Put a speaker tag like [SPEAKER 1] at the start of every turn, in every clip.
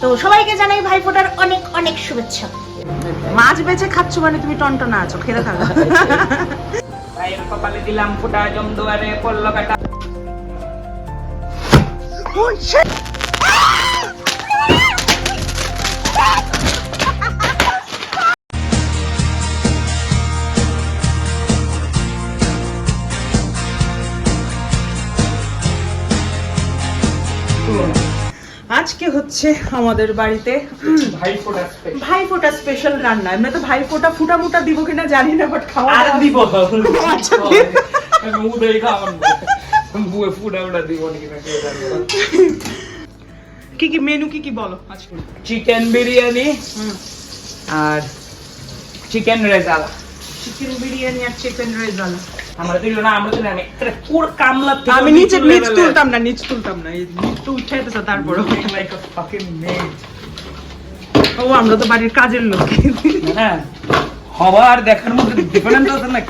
[SPEAKER 1] তো সবাইকে জানাই ভাইফোঁটার অনেক অনেক শুভেচ্ছা। মাছ বেচে খাচ্ছ মানে তুমি টনটনা আছো খেতে থাকো।
[SPEAKER 2] ভাইয়ের কপালে দিলাম ফোটা জমদুয়ারে পড়ল কাটা
[SPEAKER 1] আজকে হচ্ছে আমাদের বাড়িতে
[SPEAKER 2] ভাই ফোটা
[SPEAKER 1] ভাইফোঁটা স্পেশাল রান্না। এমনি তো ভাইফোঁটা ফুটা মুটা দিব কিনা জানি না বাট খাওয়া
[SPEAKER 2] আর দিব
[SPEAKER 1] কি কি মেনু কি কি বলো আজকে?
[SPEAKER 2] চিকেন বিরিয়ানি আর চিকেন রেজালা।
[SPEAKER 1] চিকেন বিরিয়ানি আর চিকেন রেজালা।
[SPEAKER 2] আমরা দিল না আমরা তো জানি এটা পুরো কামলা
[SPEAKER 1] আমি নিচে
[SPEAKER 2] নিচ
[SPEAKER 1] তুলতাম না নিচ তুলতাম না নিচ তো উঠাইতেছে তারপরে
[SPEAKER 2] fucking
[SPEAKER 1] ও আমরা তো বাড়ির কাজের লোক।
[SPEAKER 2] হ্যাঁ হবার দেখার মধ্যে ডিফারেন্ট আছে না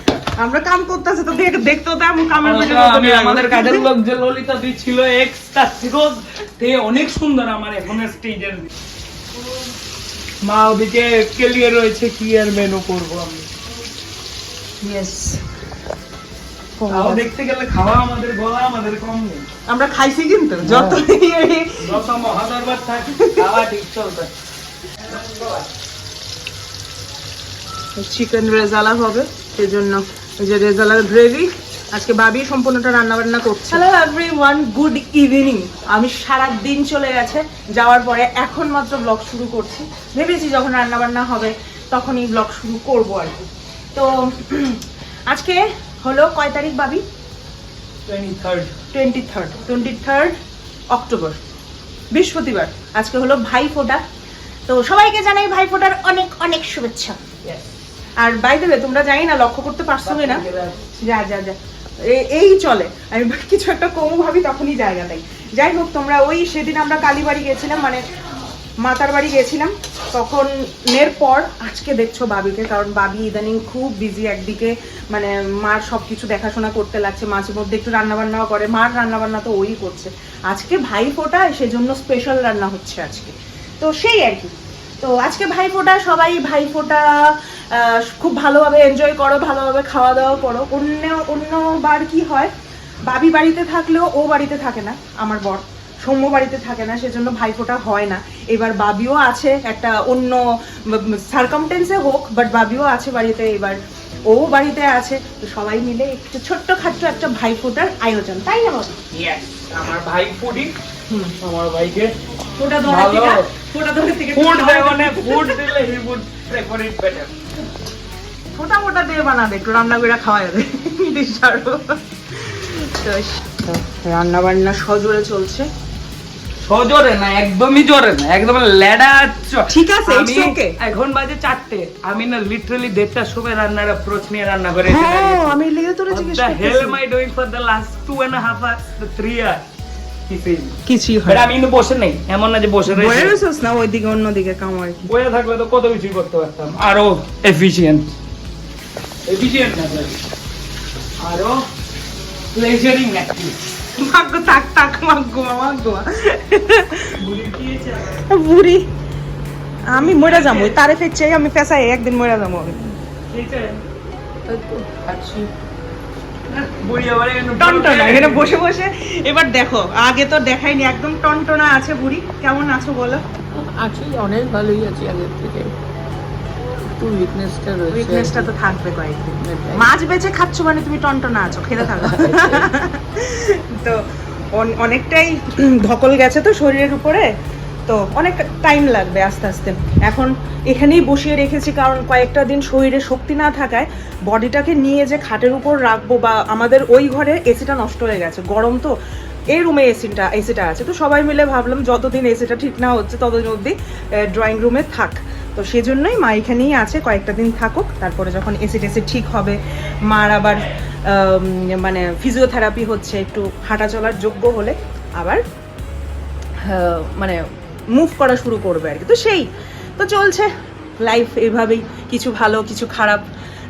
[SPEAKER 1] আমরা কাম করতেছে তো দেখ দেখতে তো এমন কামের
[SPEAKER 2] আমি আমাদের কাজের লোক যে ললিতা দি ছিল এক্সট্রা সিরোজ তে অনেক সুন্দর আমার এখন স্টেজের মা ওদিকে ক্লিয়ার রয়েছে কি আর মেনু করব আমি?
[SPEAKER 1] Yes.
[SPEAKER 2] তাও দেখতে গেলে খাওয়া আমাদের গলা আমাদের কম নেই।
[SPEAKER 1] আমরা খাইছি কিন্তু যত
[SPEAKER 2] যত মহাদরবার থাকে খাওয়া ঠিক চলবে।
[SPEAKER 1] চিকেন রেজালা হবে সেজন্য এই যে রেজালার গ্রেভি আজকে ভাবি সম্পূর্ণটা রান্না বান্না করছে। Hello everyone good evening আমি সারা দিন চলে গেছে যাওয়ার পরে এখন মাত্র ব্লগ শুরু করছি। ভেবেছি যখন রান্না বান্না হবে তখনই ব্লগ শুরু করব আর কি। তো আজকে হলো কয় তারিখ ভাবি? Twenty third twenty third October বৃহস্পতিবার। আজকে হলো ভাইফোঁটা। তো সবাইকে জানাই ভাইফোঁটার অনেক অনেক শুভেচ্ছা। আর বাই দেবে তোমরা জানি না লক্ষ্য করতে পারছ না যা যা যা। এই চলে। আমি কিছু একটা কমু ভাবি তখনই জায়গা দেয় যাই হোক তোমরা ওই সেদিন আমরা কালীবাড়ি গেছিলাম মানে মাতার বাড়ি গেছিলাম। তখন এর পর আজকে দেখছ বাবিকে, কারণ বাবি ইদানিং খুব বিজি একদিকে। মানে মার সব কিছু দেখাশোনা করতে লাগছে, মাঝে মধ্যে একটু রান্নাবান্নাও করে। মার রান্নাবান্না তো ওই করছে। আজকে ভাই ফোটা, সেজন্য স্পেশাল রান্না হচ্ছে আজকে। তো সেই আর কি। তো আজকে ভাইফোঁটা সবাই ভাইফোঁটা খুব ভালোভাবে এনজয় করো, ভালোভাবে খাওয়া দাওয়া করো। অন্য, অন্যবার কি হয়? বাবি বাড়িতে থাকলেও ও বাড়িতে থাকে না, আমার বর। সৌম্য বাড়িতে থাকে না সেজন্য ভাইফোঁটা হয় না। এবার বাবিও আছে একটা অন্য সার্কামটেন্সে হোক বাট বাবিও আছে বাড়িতে এবার ও বাড়িতে আছে। তো সবাই মিলে একটু ছোট্ট খাট্ট একটা ভাইফোঁটার আয়োজন তাই না বাবা?
[SPEAKER 2] আমার ভাই ফুডি আমার ভাইকে
[SPEAKER 1] ফোঁটা ধরে। থেকে ফোঁটা ধরে থেকে
[SPEAKER 2] ফুড দেওয়া মানে ফুড দিলে he would prefer it better
[SPEAKER 1] মোটা মোটা দিয়ে বানাবে একটু রান্না করে খাওয়া যাবে। ডিশ আরও। রান্না বান্না সজোরে চলছে।
[SPEAKER 2] সজোরে না একদমই জোরে না একদম লেডা
[SPEAKER 1] ঠিক আছে,
[SPEAKER 2] এখন বাজে আমি না লিটারালি দেড়টার সময় রান্নার অ্যাপ্রোচ নিয়ে রান্না করে
[SPEAKER 1] হ্যাঁ আমি তোরে জিজ্ঞেস
[SPEAKER 2] last two and a half hours? The three কিছুই না। আমি কিন্তু বসে নেই এমন না যে বসে রয়েছে।
[SPEAKER 1] রয়েছিস না ওইদিকে অন্যদিকে কাম আর কি।
[SPEAKER 2] বয়ে থাকলে তো কত কিছুই করতে পারতাম। আরও এফিশিয়েন্ট এফিশিয়েন্ট না আরও প্লেজারিং অ্যাক্টিভ
[SPEAKER 1] ভাগ্য থাক থাক ভাগ্য ভাগ্য বুড়ি। আমি মরে যাব তারে ফেকছে আমি ফেসাই একদিন মরে যাব আমি।
[SPEAKER 2] বুড়ি
[SPEAKER 1] টনটনা এখানে বসে বসে। এবার দেখো আগে তো দেখাইনি একদম টনটনা আছে বুড়ি। কেমন আছো বলো?
[SPEAKER 3] আছি অনেক ভালোই আছি আগের থেকে। একটু উইকনেসটা রয়েছে
[SPEAKER 1] উইকনেসটা তো থাকবে কয়েকদিন। মাছ বেচে খাচ্ছ মানে তুমি টনটনা আছো খেতে থাকো। তো অনেকটাই ধকল গেছে তো শরীরের উপরে তো অনেক টাইম লাগবে আস্তে আস্তে। এখন এখানেই বসিয়ে রেখেছি কারণ কয়েকটা দিন শরীরে শক্তি না থাকায় বডিটাকে নিয়ে যে খাটের উপর রাখব বা আমাদের ওই ঘরে এসিটা নষ্ট হয়ে গেছে। গরম তো এই রুমে এসিটা এসিটা আছে। তো সবাই মিলে ভাবলাম যতদিন এসিটা ঠিক না হচ্ছে, ততদিন অবধি ড্রয়িং রুমে থাক। তো সেজন্যই মা এখানেই আছে, কয়েকটা দিন থাকুক, তারপরে যখন এসি টেসি ঠিক হবে, মার আবার মানে ফিজিওথেরাপি হচ্ছে, একটু হাঁটা চলার যোগ্য হলে আবার মানে মুভ করা শুরু করবে আর কি। তো সেই, তো চলছে। লাইফ এভাবেই, কিছু ভালো, কিছু খারাপ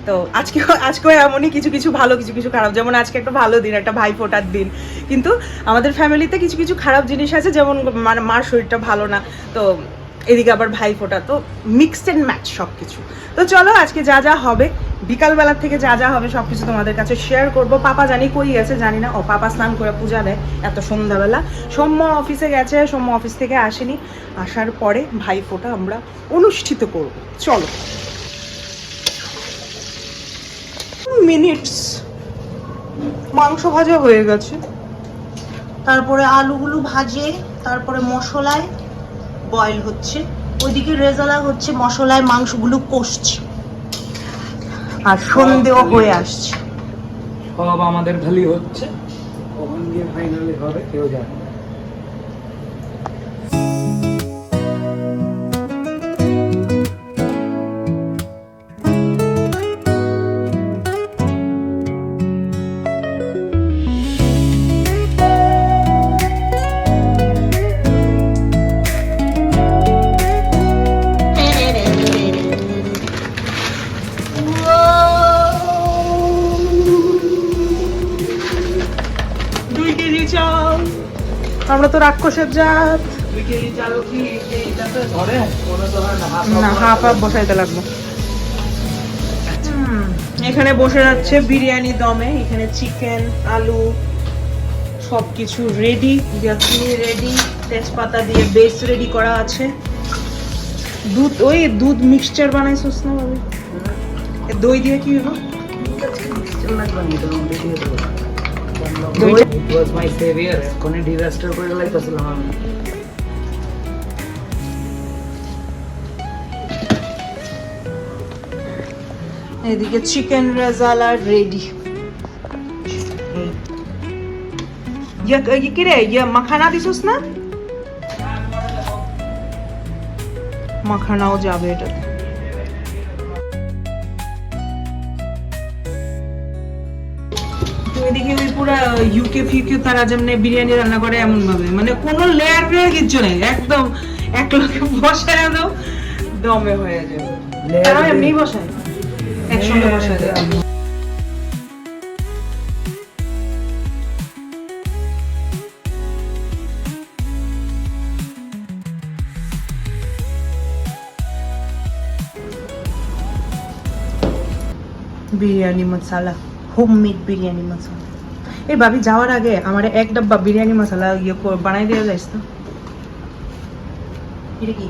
[SPEAKER 1] তো আজকে আজকেও এমনই কিছু কিছু ভালো, কিছু কিছু খারাপ। যেমন আজকে একটা ভালো দিন, একটা ভাই ফোটার দিন। কিন্তু আমাদের ফ্যামিলিতে কিছু কিছু খারাপ জিনিস আছে, যেমন মানে মার শরীরটা ভালো না, তো এদিকে আবার ভাই ফোটা তো মিক্সড অ্যান্ড ম্যাচ সব কিছু তো চলো, আজকে যা যা হবে বিকালবেলা থেকে যা যা হবে সব কিছু তোমাদের কাছে শেয়ার করব। পাপা জানি কই গেছে, জানি না। ও পাপা স্নান করে পূজা দেয় এত সন্ধ্যাবেলা। সৌম্য অফিসে গেছে, সৌম্য অফিস থেকে আসেনি। আসার পরে ভাই ফোটা আমরা অনুষ্ঠিত করব। চলো। মিনিটস মাংস ভাজা হয়ে গেছে। তারপরে আলুগুলো ভাজে, তারপরে মশলায় বয়েল হচ্ছে। ওইদিকে রেজালা হচ্ছে, মশলায় মাংসগুলো কষছে। আর সন্ধেও হয়ে আসছে।
[SPEAKER 2] সব আমাদের খালি হচ্ছে। কখন গিয়ে ফাইনালি হবে, কেউ জানে
[SPEAKER 1] রাক্ষসের জাত।
[SPEAKER 2] না, হাফ
[SPEAKER 1] হাফ বসাইতে লাগবে। এখানে বসে যাচ্ছে বিরিয়ানি দমে, এখানে চিকেন, আলু সব কিছু রেডি ইয়াকনি রেডি তেজপাতা দিয়ে বেস রেডি করা আছে। দুধ, ওই দুধ মিক্সচার বানাইছিস না ভাবে দই দিয়ে কি হলো
[SPEAKER 2] It was my savior. এখনই disaster করে লাইতেছিলাম আমি।
[SPEAKER 1] এদিকে চিকেন রেজালা রেডি ইয়া ইয়ে কি রে ইয়া মাখানা দিছিস না মাখানাও যাবে এটা ইউকে ফিউকে তারা যেমন বিরিয়ানি রান্না করে এমন ভাবে মানে কোনো লেয়ার ফেয়ার কিচ্ছু নেই। একদম এক লোকে বসায় দাও দমে হয়ে যাবে। তারা এমনি বসায়। একসঙ্গে বসায়। দেয়। বিরিয়ানি মশলা। হোমমেড বিরিয়ানি মশলা। এই ভাবি যাওয়ার আগে আমার এক ডাব্বা বিরিয়ানি মশলা ইয়ে কর- বানাই দেওয়া যাইস তো এটা কি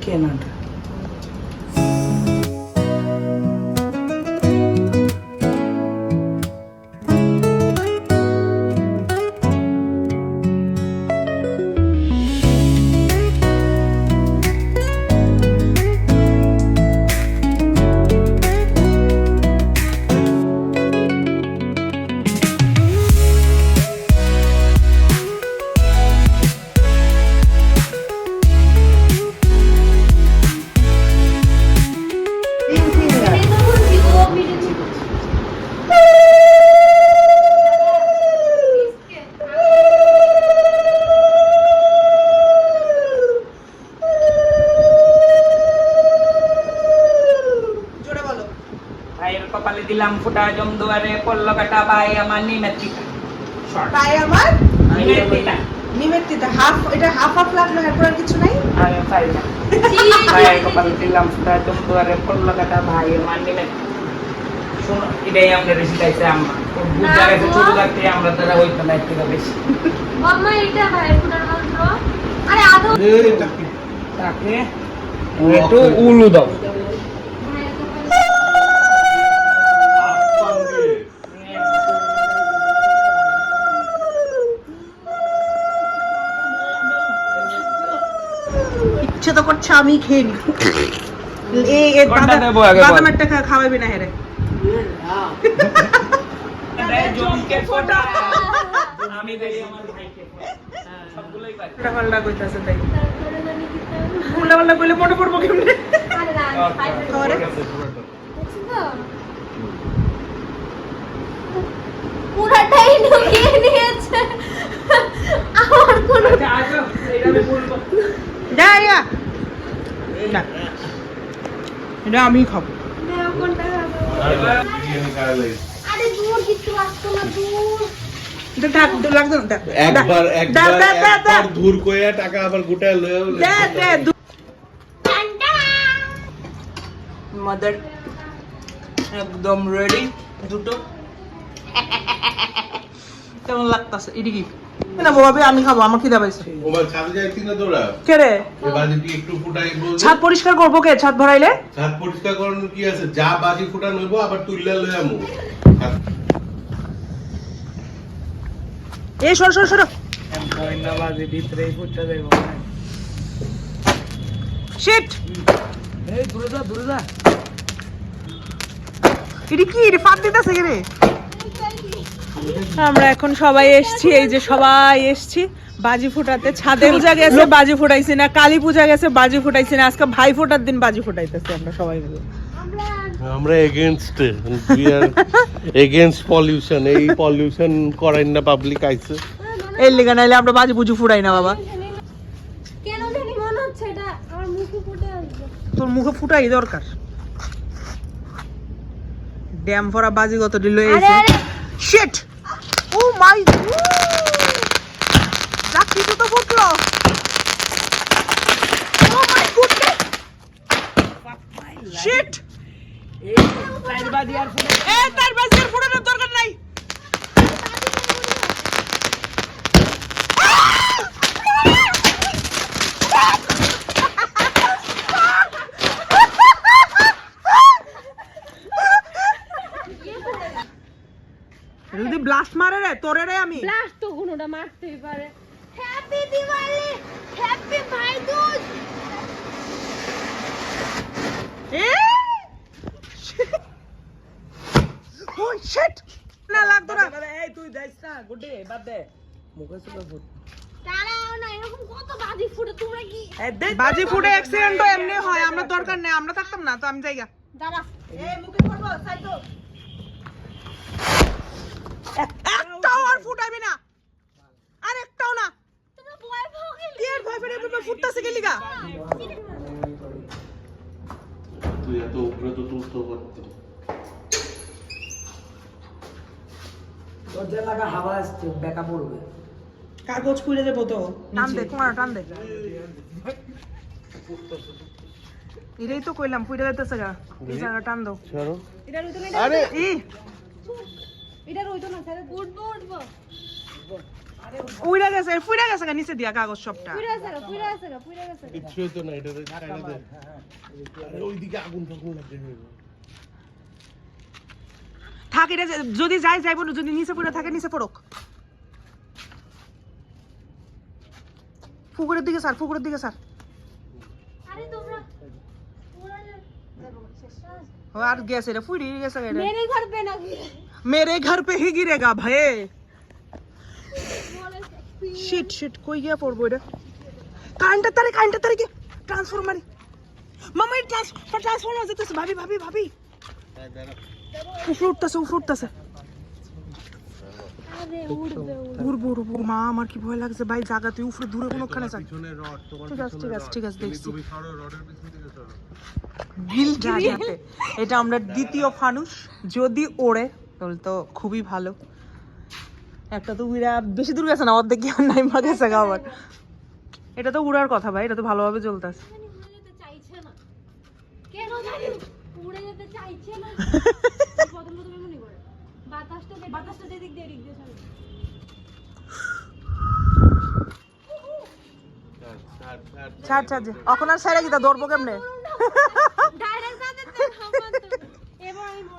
[SPEAKER 2] কেনাটা। ফুটা জম দুয়ারে পড়ল কাটা ভাই আমার নিমেত্রিকা.
[SPEAKER 1] আমার
[SPEAKER 2] নিমেত্রিকা।
[SPEAKER 1] হাফ এটা হাফ হাফ লাগল এরপর আর কিছু নাই?
[SPEAKER 2] পারি না। ভাইয়ের কপালে দিলাম ফুটা জম দুয়ারে পড়ল কাটা ভাই আমার নিমেত্রিকা। শোনো, এটাই আমাদের শিখাইছে আম্মা। ওর বুঝা গেছে ছোট থাকতে আমরা তারা হইতো না থেকে বেশি।
[SPEAKER 4] মাম্মা এটা ভাই ফুটার মন্ত্র আরে আদৌ
[SPEAKER 2] তাকে। একটু উলু দাও।
[SPEAKER 1] ইচ্ছে তো করছে আমি খেয়ে নি বাদাম একটা খাওয়াবি না হেরে।
[SPEAKER 4] মানে
[SPEAKER 1] পড়ব কেমনে?
[SPEAKER 4] পুরাটাই ঢুকিয়ে নিয়েছে। আমার কোনো
[SPEAKER 2] এটা আমি বলব
[SPEAKER 1] যা না। এটা আমি খাব।
[SPEAKER 4] দেহ কোনটা খাবে? আরে দূর কিছু আসতো না দূর।
[SPEAKER 1] দে, থাক দু লাগতো না দে।
[SPEAKER 5] একবার একবার
[SPEAKER 1] দে, দে, দে,
[SPEAKER 5] একবার ধুর কইয়া টাকা আবার গোটায় লয়ে
[SPEAKER 1] দে, দে, দু-
[SPEAKER 4] টানটা
[SPEAKER 1] মাদার একদম রেডি দুটো। কেমন লাগতাছে? এটি কি না বাবা আমি খাব আমার খিদা পাইছে।
[SPEAKER 5] ওবার ছাদে যাইতি না তোরা?
[SPEAKER 1] কে রে? ছাদ পরিষ্কার করব কে? ছাদ ভরাইলে?
[SPEAKER 5] ছাদ পরিষ্কার করানোর কি আছে? যা বাজি ফুটা লইব আবার তুইলা লই আমু।
[SPEAKER 1] এই সর সর সর।
[SPEAKER 2] পয়না বাজে ভিতরে ফুটটা দেবো
[SPEAKER 1] শিট
[SPEAKER 2] এই দূরে যা দূরে যা।
[SPEAKER 1] এটি কি? রে ফাঁদ দিতেছে কি রে আমরা এখন সবাই এসছি এই যে সবাই এসছি। বাজি ফুটাতে ছাদে পূজা গেছে? বাজি ফুটাইছি না কালী পূজা গেছে বাজি ফুটাইছি না। আজকে ভাই ফোটার দিন বাজি ফুটাইতেছি আমরা সবাই মিলে।
[SPEAKER 4] আমরা
[SPEAKER 5] against we are against pollution এই পলিউশন করাইন না পাবলিক আইছে।
[SPEAKER 1] এর লিগা নাইলে আমরা বাজি বুঝু ফুটাই না বাবা।
[SPEAKER 4] কেন জানি মনে হচ্ছে এটা আমার মুখে ফুটে আসবে।
[SPEAKER 1] তোর মুখে ফুটাই দরকার। ড্যাম ভরা বাজি কত দিল
[SPEAKER 4] আরে
[SPEAKER 1] এসে
[SPEAKER 4] আরে
[SPEAKER 1] শিট ও মাই যা কিছু তো ফুটলো ও মাই গুডনেস শিট
[SPEAKER 2] এই চার বাজি আর ফুটে
[SPEAKER 1] এ তার বাজি আর ফুটানোর দরকার নাই যদি ব্লাস্ট মারে রে তোরে রে আমি
[SPEAKER 4] ব্লাস্ট তো কোনোটা মারতেই পারে। হ্যাপি দিওয়ালি হ্যাপি ভাই দুজ
[SPEAKER 1] এ? ও শিট না লাগতো না।
[SPEAKER 2] এই তুই যাইস না গুড্ডি বাদ দে। মুখে সুখে ফুট।
[SPEAKER 4] দাঁড়াও না এরকম কত বাজি ফুটে তোমরা কি?
[SPEAKER 2] এই দে
[SPEAKER 1] বাজি ফুটে অ্যাক্সিডেন্টও এমনি হয় আমরা দরকার নেই আমরা থাকতাম না তো আমি জায়গা
[SPEAKER 4] দাঁড়া।
[SPEAKER 1] একটাও আর ফুটাইবি না আর একটাও না
[SPEAKER 4] তোমরা ভয়
[SPEAKER 1] আর ভয় পেয়ে ফুটতাছে কি লিগা?
[SPEAKER 5] তুই এত উপরে তো তুলতে পারতি।
[SPEAKER 2] দরজা লাগা হাওয়া আসছে বেকা পড়বে।
[SPEAKER 1] কাগজ খুলে দেবো তো টান দে কোনা টান দে এটাই তো কইলাম পুইটা যাইতেছে গা। এই জায়গা টান দাও।
[SPEAKER 5] ছাড়ো।
[SPEAKER 4] এটা রইতো না
[SPEAKER 5] আরে!
[SPEAKER 1] ই!
[SPEAKER 4] এটা রইতো না স্যার উঠবো উঠবো।
[SPEAKER 1] উইরা গেছে ফুইরা গেছে গা নিচে দিয়া কাগজ সবটা
[SPEAKER 4] পুরা আছে গা পুরা আছে গা পুরা আছে
[SPEAKER 5] কিচ্ছু হইতো না এটা ছেড়ে দে আরে ওইদিকে আগুন ফাগুন লাগবে
[SPEAKER 1] থাক এটা যে- যদি যাই যাইব না যদি নিচে পড়ে থাকে নিচে পড়ুক পুকুরের দিকে স্যার পুকুরের দিকে স্যার
[SPEAKER 4] আরে তোমরা পুরা দেখো চেষ্টা
[SPEAKER 1] ও আর গেছে রে ফুইরি গেছে গা এটা।
[SPEAKER 4] मेरे घर पे ना गिरे
[SPEAKER 1] मेरे घर पे ही गिरेगा भाई
[SPEAKER 4] बोले
[SPEAKER 1] শিট শিট কই গিয়া পড়ব এটা? কারেন্টের তারে কারেন্টের তারে গিয়ে ট্রান্সফরমারে মামা এই ট্রান্সফর ট্রান্সফরমার যেতেছে ভাবি ভাবি ভাবি। উফরে উঠতেছে উফরে উঠতেছে। মা আমার কি ভয় লাগছে? ভাই তুই দূরে কোনোখানে ঠিক আছে এটা আমরা দ্বিতীয় ফানুস যদি ওড়ে তাহলে তো খুবই ভালো। একটা তো উড়া বেশি দূর গেছে না অর্ধেক কি নাই মা গেছে আবার। এটা তো উড়ার কথা ভাই এটা তো ভালোভাবে চলতেছে।
[SPEAKER 5] ছাড় ছাড়।
[SPEAKER 1] এখন আর ছেড়ে গিয়ে ধরবো কেমনে?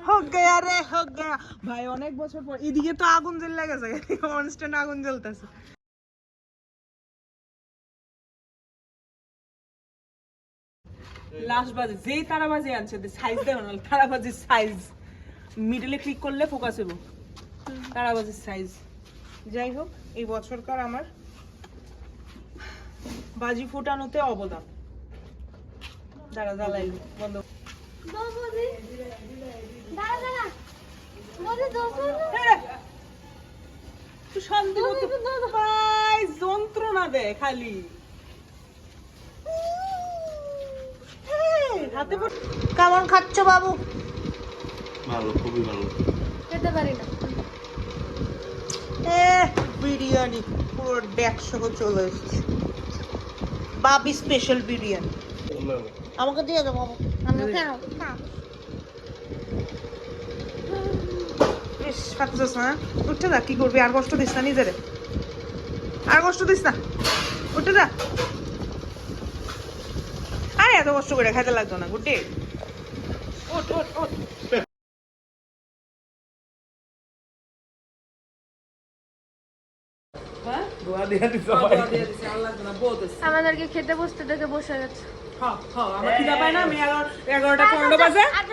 [SPEAKER 1] হোক গয়া হোক ভাই, অনেক বছর পর এদিকে তো আগুন জ্বলে গেছে কনস্ট্যান্ট আগুন জ্বলতেছে। তারাবাজির সাইজ মিডলে ক্লিক করলে ফোকাস হইব। তারাবাজির সাইজ যাই হোক, এই বছরকার আমার বাজি ফুটানোতে অবদান। দাঁড়া জ্বালাইল বন্ধ যন্ত্রণা দে খালি হাতে কেমন খাচ্ছ বাবু?
[SPEAKER 5] ভালো খুবই ভালো।
[SPEAKER 4] খেতে পারি না।
[SPEAKER 1] এ বিরিয়ানি পুরো ডেকসহ চলে এসেছে। বাবি স্পেশাল বিরিয়ানি। আমাকে দিয়ে দেবো
[SPEAKER 4] আমি কেন
[SPEAKER 1] বেশ পাচ্ছিস না উঠে যা কি করবি? আর কষ্ট দিস না নিজেরে। আর কষ্ট দিস না। উঠে যা। আরে এত কষ্ট করে খাইতে লাগতো না গুড্ডি। ওঠ ওঠ ওঠ। হ্যাঁ? বহুত হয়েছে।
[SPEAKER 4] আমাদেরকে খেতে বসতে দেখে বসে গেছে।
[SPEAKER 1] খাও, হ্যাঁ আমার খিদা পায় না? আমি এগারো এগারোটা পনেরো বাজে।
[SPEAKER 4] আর